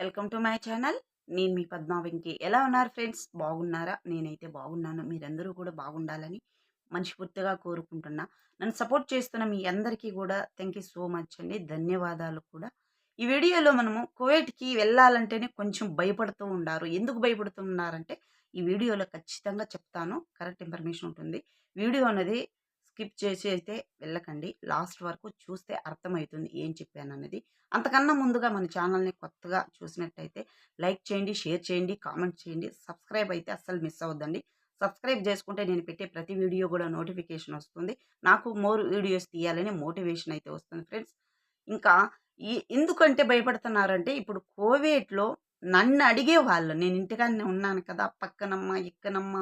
Welcome to my channel. నేను మీ పద్మా వెంకి. ఎలా ఉన్నారు ఫ్రెండ్స్? బాగున్నారా? నేనైతే బాగున్నాను. మీరందరూ కూడా బాగుండాలని మనస్ఫూర్తిగా కోరుకుంటున్నా. నన్ను సపోర్ట్ చేస్తున్న మీ అందరికీ కూడా థ్యాంక్ యూ సో మచ్ అండి. ధన్యవాదాలు కూడా. ఈ వీడియోలో మనము కువైట్కి వెళ్ళాలంటేనే కొంచెం భయపడుతూ ఉన్నారు ఎందుకు భయపడుతూ ఉన్నారంటే ఈ వీడియోలో ఖచ్చితంగా చెప్తాను. కరెక్ట్ ఇన్ఫర్మేషన్ ఉంటుంది. వీడియో అనేది స్కిప్ చేసి అయితే వెళ్ళకండి. లాస్ట్ వరకు చూస్తే అర్థమవుతుంది ఏం చెప్పాను అనేది అంతకన్నా ముందుగా మన ఛానల్ని కొత్తగా చూసినట్టయితే లైక్ చేయండి షేర్ చేయండి కామెంట్ చేయండి. సబ్స్క్రైబ్ అయితే అస్సలు మిస్ అవ్వద్దండి. సబ్స్క్రైబ్ చేసుకుంటే నేను పెట్టే ప్రతి వీడియో కూడా నోటిఫికేషన్ వస్తుంది. నాకు మోర్ వీడియోస్ తీయాలని మోటివేషన్ అయితే వస్తుంది ఫ్రెండ్స్. ఇంకా ఈ ఎందుకంటే భయపడుతున్నారంటే ఇప్పుడు కోవిడ్లో నన్ను అడిగే వాళ్ళు నేను ఇంటికాడనే ఉన్నాను కదా పక్కనమ్మ ఇక్కనమ్మ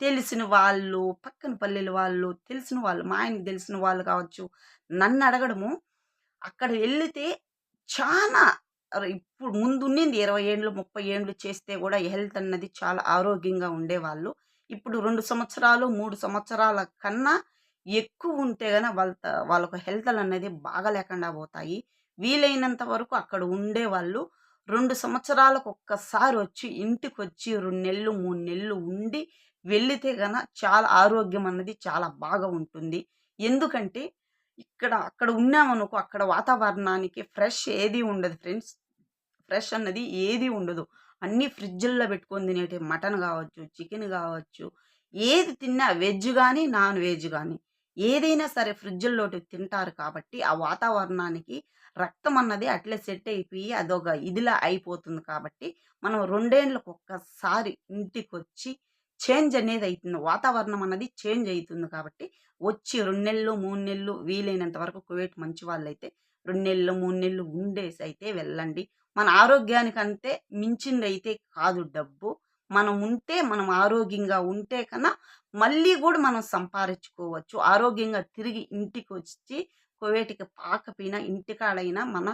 తెలిసిన వాళ్ళు పక్కన పల్లెల వాళ్ళు తెలిసిన వాళ్ళు మా ఆయనకి తెలిసిన వాళ్ళు కావచ్చు నన్ను అడగడము. అక్కడ వెళితే చాలా ఇప్పుడు ముందు ఉండింది ఇరవై ఏండ్లు ముప్పై ఏండ్లు చేస్తే కూడా హెల్త్ అన్నది చాలా ఆరోగ్యంగా ఉండేవాళ్ళు. ఇప్పుడు రెండు సంవత్సరాలు మూడు సంవత్సరాల కన్నా ఎక్కువ ఉంటే గన వాళ్ళ వాళ్ళకు హెల్త్ అనేది బాగా లేకుండా పోతాయి. వీలైనంత వరకు అక్కడ ఉండేవాళ్ళు. రెండు సంవత్సరాలకు ఒక్కసారి వచ్చి ఇంటికి వచ్చి రెండు నెలలు మూడు నెలలు ఉండి వెళ్ళితే గన చాలా ఆరోగ్యం అన్నది చాలా బాగా ఉంటుంది. ఎందుకంటే ఇక్కడ అక్కడ ఉన్నామనుకో అక్కడ వాతావరణానికి ఫ్రెష్ ఏది ఉండదు ఫ్రెండ్స్. ఫ్రెష్ అన్నది ఏది ఉండదు. అన్నీ ఫ్రిడ్జ్ల్లో పెట్టుకొని తినేటి మటన్ కావచ్చు చికెన్ కావచ్చు ఏది తిన్నా వెజ్ కానీ నాన్ వెజ్ కానీ ఏదైనా సరే ఫ్రిడ్జ్లోటి తింటారు కాబట్టి ఆ వాతావరణానికి రక్తం అన్నది అట్లే సెట్ అయిపోయి అదొక ఇదిలా అయిపోతుంది కాబట్టి మనం రెండేళ్ళకు ఒక్కసారి ఇంటికి వచ్చి చేంజ్ అనేది అవుతుంది వాతావరణం అన్నది చేంజ్ అవుతుంది కాబట్టి వచ్చి రెండు నెలలు మూడు నెలలు వీలైనంత వరకు కువైట్ మంచి వాళ్ళైతే రెండు నెలలు మూడు నెలలు ఉండేసి అయితే వెళ్ళండి. మన ఆరోగ్యానికి అంతే మించింది అయితే కాదు డబ్బు. మనం ఉంటే మనం ఆరోగ్యంగా ఉంటే కన్నా మళ్ళీ కూడా మనం సంపాదించుకోవచ్చు. ఆరోగ్యంగా తిరిగి ఇంటికి వచ్చి కోవేటికి పాకపోయినా ఇంటికాడైనా మన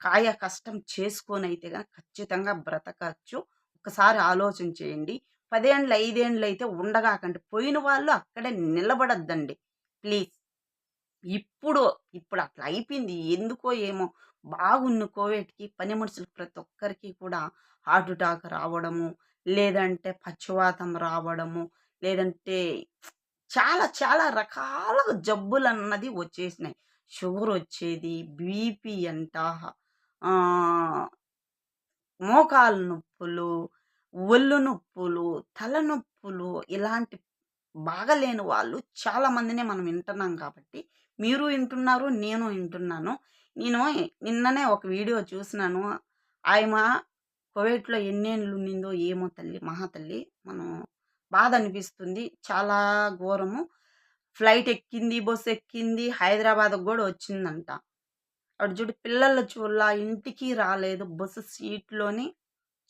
కాయ కష్టం చేసుకొని అయితే కనుక ఖచ్చితంగా బ్రతకచ్చు. ఒకసారి ఆలోచన చేయండి. పదేండ్లు ఐదేండ్లు అయితే ఉండగాకండి. పోయిన వాళ్ళు అక్కడే నిలబడద్దండి. ప్లీజ్. ఇప్పుడు ఇప్పుడు అట్లా అయిపోయింది. ఎందుకో ఏమో బాగున్న కోవిడ్కి పని మనుషులు ప్రతి ఒక్కరికి కూడా హార్ట్ అటాక్ రావడము లేదంటే పక్షవాతం రావడము లేదంటే చాలా చాలా రకాల జబ్బులు అన్నది వచ్చేసినాయి. షుగర్ వచ్చేది బీపీ అంట మోకాలు నొప్పులు ఒళ్ళు నొప్పులు తలనొప్పులు ఇలాంటి బాగలేని వాళ్ళు చాలా మందినే మనం వింటున్నాం కాబట్టి మీరు వింటున్నారు నేను వింటున్నాను. నేను నిన్ననే ఒక వీడియో చూసినాను. ఆయమ కువైట్లో ఎన్నేళ్ళు ఉన్నిందో ఏమో తల్లి మహాతల్లి మనం బాధ అనిపిస్తుంది. చాలా ఘోరము. ఫ్లైట్ ఎక్కింది బస్సు ఎక్కింది హైదరాబాద్కి కూడా వచ్చిందంట. అటు చూడు పిల్లల చూడ ఇంటికి రాలేదు బస్సు సీట్లోని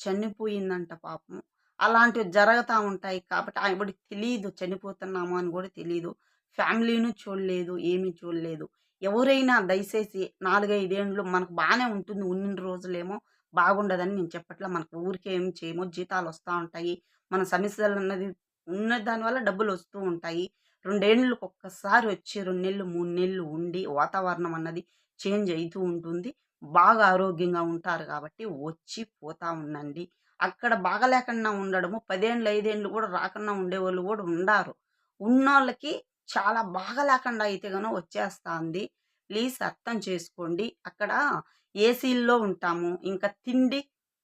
చనిపోయిందంట పాపం. అలాంటివి జరుగుతూ ఉంటాయి కాబట్టి ఆవిడకి తెలియదు చనిపోతున్నాము అని కూడా తెలియదు ఫ్యామిలీను చూడలేదు ఏమీ చూడలేదు. ఎవరైనా దయచేసి నాలుగైదేండ్లు మనకు బాగానే ఉంటుంది ఉన్న రోజులేమో బాగుండదని నేను చెప్పట్లా. మనకు ఊరికే ఏం చేయమో జీతాలు వస్తూ ఉంటాయి. మన సమస్యలు అన్నది ఉన్న దానివల్ల డబ్బులు వస్తూ ఉంటాయి. రెండేళ్ళకి ఒక్కసారి వచ్చి రెండు నెలలు మూడు నెలలు ఉండి వాతావరణం అన్నది చేంజ్ అవుతూ ఉంటుంది. బాగా ఆరోగ్యంగా ఉంటారు కాబట్టి వచ్చి పోతా ఉండండి. అక్కడ బాగలేకుండా ఉండడము పదేండ్లు ఐదేండ్లు కూడా రాకుండా ఉండేవాళ్ళు కూడా ఉండారు. ఉన్నోళ్ళకి చాలా బాగా లేకుండా అయితే కనుక వచ్చేస్తుంది. ప్లీజ్ అర్థం చేసుకోండి. అక్కడ ఏసీల్లో ఉంటాము. ఇంకా తిండి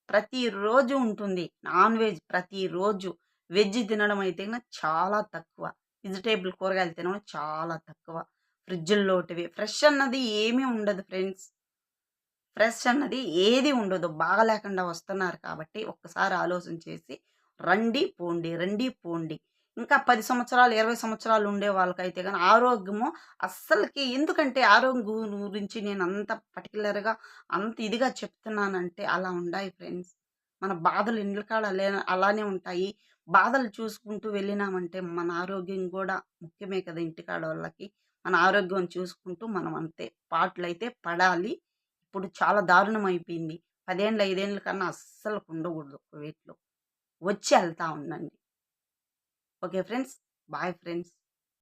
ప్రతిరోజు ఉంటుంది. నాన్ వెజ్ ప్రతిరోజు. వెజ్ తినడం అయితే కనుక చాలా తక్కువ. వెజిటేబుల్ కూరగాయలు తినడం చాలా తక్కువ. ఫ్రిడ్జ్లోటివి. ఫ్రెష్ అన్నది ఏమీ ఉండదు ఫ్రెండ్స్. ఫ్రెష్ అన్నది ఏది ఉండదు. బాగా లేకుండా వస్తున్నారు కాబట్టి ఒక్కసారి ఆలోచన చేసి రండి పోండి రండి పోండి. ఇంకా పది సంవత్సరాలు ఇరవై సంవత్సరాలు ఉండే వాళ్ళకైతే కానీ ఆరోగ్యము అస్సలకి ఎందుకంటే ఆరోగ్యం గురించి నేను అంత పర్టికులర్గా అంత ఇదిగా చెప్తున్నానంటే అలా ఉండాయి ఫ్రెండ్స్. మన బాధలు ఇండ్లకాడ అలానే ఉంటాయి. బాధలు చూసుకుంటూ వెళ్ళినామంటే మన ఆరోగ్యం కూడా ముఖ్యమే కదా ఇంటికాడ వాళ్ళకి. మన ఆరోగ్యం చూసుకుంటూ మనం అంతే. పాటలు అయితే పడాలి. ఇప్పుడు చాలా దారుణం అయిపోయింది పదేళ్ళు ఐదేళ్ళ కన్నా అస్సలు ఉండకూడదు వెయిట్లో. వచ్చి వెళ్తా ఉండండి. Okay friends. Bye friends.